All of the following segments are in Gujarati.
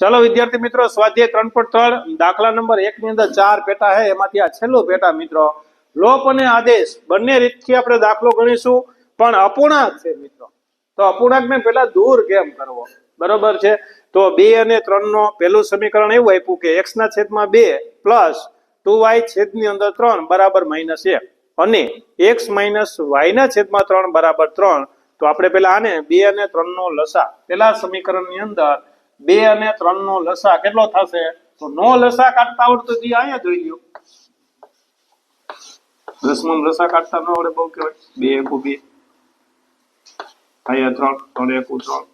ચલો વિદ્યાર્થી મિત્રો, સ્વાધ્યાય ત્રણ પોઈન્ટ ત્રણ દાખલા નંબર એક ની અંદર ચાર પેટા છે, એમાંથી આ છેલ્લો પેટા મિત્રો. લોપ અને આદેશ, બંને રીતથી આપણે દાખલો ગણીશું, પણ અપૂર્ણાંક છે મિત્રો. તો અપૂર્ણાંકને પેલા દૂર કેમ કરવો? બરોબર છે? તો બે અને ત્રણ નો પેલું સમીકરણ એવું આપ્યું કે એક્સ ના છેદમાં બે પ્લસ ટુ વાય છેદની અંદર ત્રણ બરાબર માઇનસ એક. અને એક્સ માઇનસ વાય ના છેદમાં ત્રણ બરાબર ત્રણ. તો આપણે પેલા આને બે અને ત્રણ નો લસા. પેલા સમીકરણની અંદર બે અને ત્રણ નો લસા કેટલો થશે? તો નો લસા કાઢતા આવડતું તો અહીંયા જોઈ લ્યો. દસમાં લસા કાઢતા ન આવડે બહુ કહેવાય. બે એકુ બે અહીંયા ત્રણ ત્રણ એકુ ત્રણ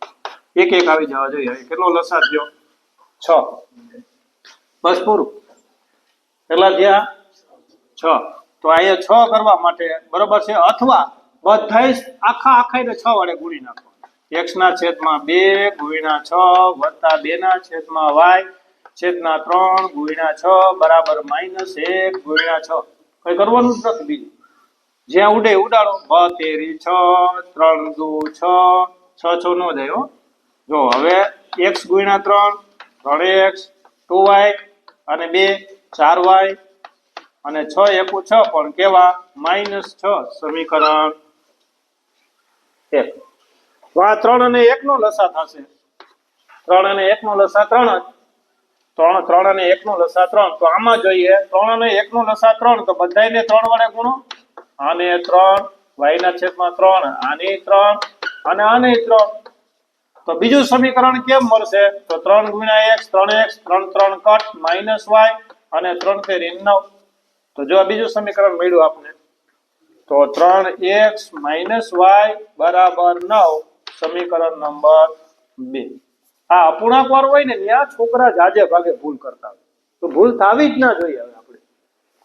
એક એક આવી જવા જોઈએ. કેટલો લસા થયો? છ. બસ પૂરું. કેટલા થયા છ. તો અહીંયા છ કરવા માટે બરોબર છે. અથવા બધા આખા આખા છ વડે ગુણી નાખો. એક્સ ના છેદમાં બે, ગુણ્યા છ વત્તા બે ના છેદમાં વાય. છેદના ત્રણ, ગુણ્યા છ બરાબર માઇનસ એક, ગુણ્યા છ. કઈ કરવાનું જ નથી બીજું. જ્યાં ઉડે ઉડાડો. બ તેરી છ, ત્રણ, દુ, છ. છ છ નો જાય જો હવે એક્સ ગુણ્યા ત્રણ ત્રણ એક્સ, ટુ વાય અને બે, ચાર વાય અને છ એકુ છ. પણ કેવા? માઇનસ છ સમીકરણ એક. તો આ ત્રણ અને એક નો લસા થશે. ત્રણ અને એક નો લસા ત્રણ જ. ત્રણ ત્રણ અને એક નો લસા ત્રણ. તો આમાં જોઈએ, ત્રણ અને એક નો લસા ત્રણ, તો બધાયને ત્રણ વડે ગુણો. આને ત્રણ વાય ના છેદમાં ત્રણ, આને ત્રણ, અને આને ત્રણ. તો બીજું સમીકરણ કેમ મળશે? તો ત્રણ ગુણ્યા એક્સ ત્રણ એક્સ ત્રણ ત્રણ કટ, માઇનસ વાય, અને ત્રણ તેરી નવ. તો જો આ બીજું સમીકરણ મળ્યું આપને. તો ત્રણ એક્સ માઇનસ વાય બરાબર નવ. સમીકરણ નંબર બે. આ અપૂર્ણાંક વાળું હોય ને, ત્યાં છોકરા જાજે ભાગે ભૂલ કરતા હોય. તો ભૂલ થવી જ ના જોઈએ હવે આપણે.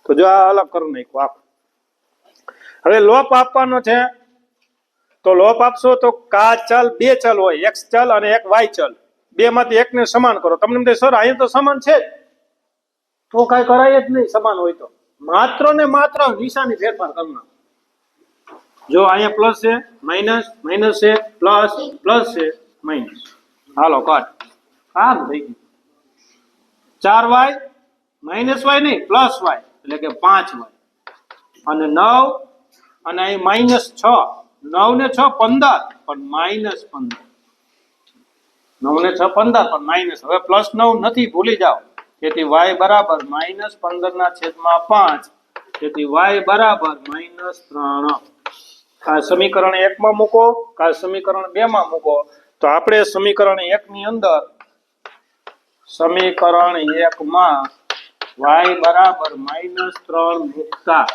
તો જો આ અલગ કરી નાખ્યું, આપ. હવે લોપ આપવાનો છે. તો લોપ આપશો તો કા ચલ, બે ચલ હોય. એક્સ ચલ અને એક વાય ચલ. બે માંથી એકને સમાન કરો. તમને એમ સર, અહીંયા તો સમાન છે તો કઈ કરાય જ નહીં, સમાન હોય તો. માત્ર ને માત્ર નિશાની ફેરફાર કરવાનો જો અહીંયા પ્લસ છે માઇનસ માઇનસ છે પ્લસ પ્લસ છે માઇનસ હાલો કટ કામ થઈ ગયું. ચાર વાય માઇનસ વાય નહીં પ્લસ વાય, એટલે કે પાંચ વાય. અને નવ, અને અહીં માઇનસ છ. નવ ને છ પંદર, પણ માઇનસ પંદર. નવ ને છ પંદર, પણ માઇનસ હવે પ્લસ નવ નથી, ભૂલી જાઓ. તેથી વાય બરાબર માઇનસ પંદર ના છેદમાં પાંચ. તેથી વાય બરાબર માઇનસ ત્રણ. આ સમીકરણ એક માં મૂકો આ સમીકરણ બે માં મૂકો. તો આપણે સમીકરણ એક ની અંદર સમીકરણ એક માં વાય બરાબર માઇનસ ત્રણ મૂકતા.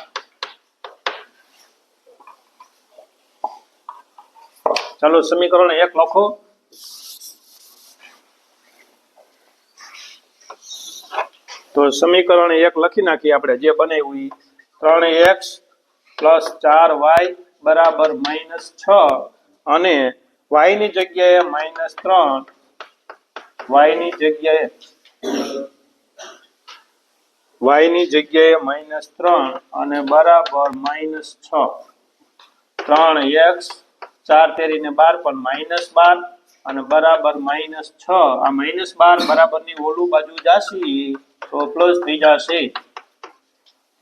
ચાલો સમીકરણ એક લખો. તો સમીકરણ એક લખી નાખીએ આપણે, જે બને ત્રણ એક્સ પ્લસ ચાર વાય બરાબર માઇનસ છ અને વાયની જગ્યાએ માઇનસ ત્રણ. વાયની જગ્યાએ વાયની જગ્યાએ માઇનસ ત્રણ અને બરાબર માઇનસ છ. ત્રણ એક્સ ચાર તેરીને બાર પણ માઇનસ બાર અને બરાબર માઇનસ છ. આ માઇનસ બાર બરાબરની ઓલું બાજુ જાશી તો પ્લસ થઈ જશે.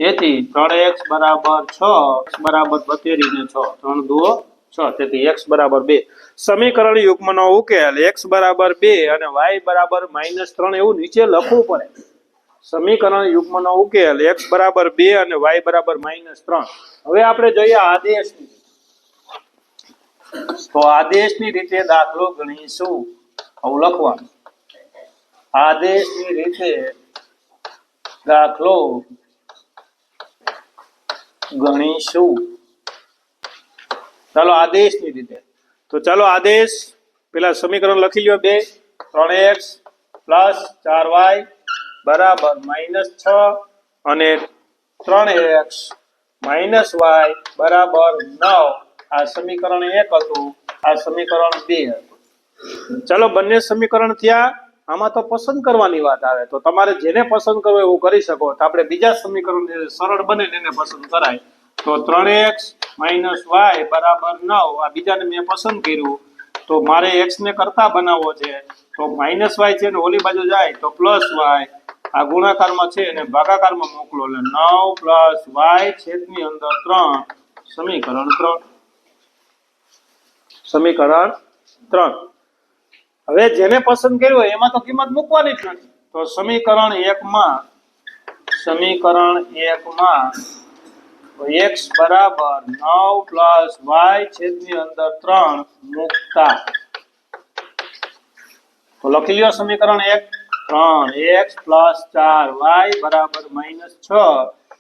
તેથી ત્રણ એક્સ બરાબર છ બરાબર બતેરી ને છ. ત્રણ દુઓ છ. તેથી એક્સ બરાબર બે. સમીકરણ યુગ્મનો ઉકેલ એક્સ બરાબર બે અને વાય બરાબર માઇનસ ત્રણ એવું નીચે લખવું પડે. સમીકરણ યુગ્મનો ઉકેલ એક્સ બરાબર બે અને વાય બરાબર માઇનસ ત્રણ. હવે આપણે જોઈએ આદેશની. તો આદેશની રીતે દાખલો ગણીશું. આવું લખવાનું. આદેશની રીતે દાખલો ગણીશું ચાલો આદેશની રીતે. તો ચાલો આદેશ, પેલા સમીકરણ લખી લ્યો બે, ત્રણ એક્સ પ્લસ ચાર વાય બરાબર માઇનસ છ અને ત્રણ એક્સ માઇનસ વાય બરાબર નવ. આ સમીકરણ એક હતું, આ સમીકરણ બે હતું. ચાલો બંને સમીકરણ થયા. આમાં તો પસંદ કરવાની વાત આવે. તો તમારે જેને પસંદ કરવું એવું કરી શકો. તો આપણે બીજા સમીકરણ સરળ બને એને પસંદ કરાય. તો ત્રણ એક્સ માઇનસ વાય બરાબર નવ. આ બીજાને મેં પસંદ કર્યું. તો મારે એક્સ ને કરતા બનાવવો છે. તો માઇનસ વાય છે ને ઓલી બાજુ જાય તો પ્લસ વાય. આ ગુણાકારમાં છે અને ભાગાકારમાં મોકલો. એટલે નવ પ્લસ વાય છેદની અંદર ત્રણ. સમીકરણ ત્રણ. સમીકરણ ત્રણ. હવે જેને પસંદ કર્યું એમાં તો કિંમત મૂકવાની જ નથી. તો સમીકરણ એકમાં સમીકરણ એકમાં એક્સ બરાબર નવ પ્લસ વાય છેદની અંદર ત્રણ મૂકતા. તો લખી લ્યો સમીકરણ એક. ત્રણ એક્સ પ્લસ ચાર વાય બરાબર માઇનસ છ.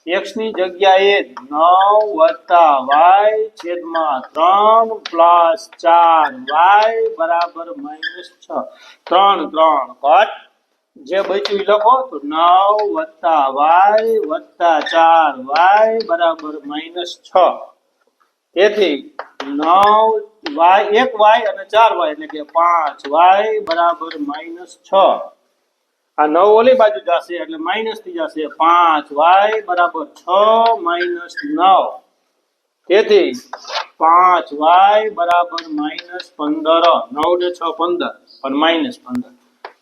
એક્સની જગ્યાએ નવ વત્તા વાય છેદમાં ત્રણ પ્લસ ચાર વાય બરાબર માઇનસ છ. ત્રણ ત્રણ કટ જે બચ્યું લખો તો નવ વત્તા વાય વત્તા ચાર વાય બરાબર માઇનસ છ. તેથી નવ વાય, એક વાય અને ચાર વાય એટલે કે પાંચ વાય બરાબર માઇનસ છ. આ નવ ઓલી બાજુ જશે એટલે માઇનસ થઈ જશે પાંચ વાય બરાબર છ માઇનસ નવ. તેથી પાંચ વાય બરાબર માઇનસ પંદર. નવ ને છ પંદર, પણ માઇનસ પંદર.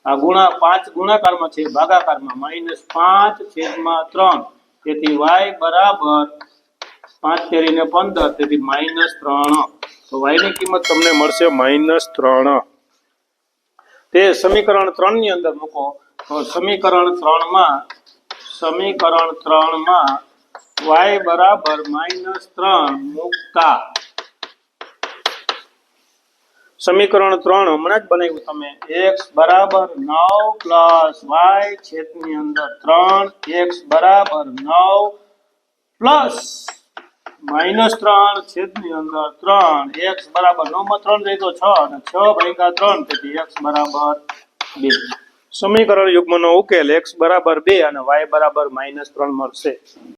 આ ગુણા પાંચ ગુણાકારમાં છે, ભાગાકારમાં માઇનસ પાંચ છેદમાં ત્રણ. તેથી વાય બરાબર પાંચ તેરીને પંદર, તેથી માઇનસ ત્રણ. તો y ની કિંમત તમને મળશે માઇનસ ત્રણ. તે સમીકરણ ત્રણની અંદર મૂકો. તો સમીકરણ ત્રણમાં સમીકરણ ત્રણમાં y બરાબર માઇનસ ત્રણ મુકતા. સમીકરણ ત્રણ હમણાં જ બનાવ્યું તમે. એક્સ બરાબર નવ પ્લસ વાય છેદની અંદર ત્રણ. એક્સ બરાબર નવ પ્લસ માઇનસ ત્રણ છેદની અંદર ત્રણ. એક્સ બરાબર નવમાં ત્રણ રહી તો છ અને છ ભાગ્યા ત્રણ, તેથી એક્સ બરાબર બે. સમીકરણ યુગ્મનો ઉકેલ એક્સ બરાબર બે અને વાય બરાબર માઇનસ ત્રણ મળશે.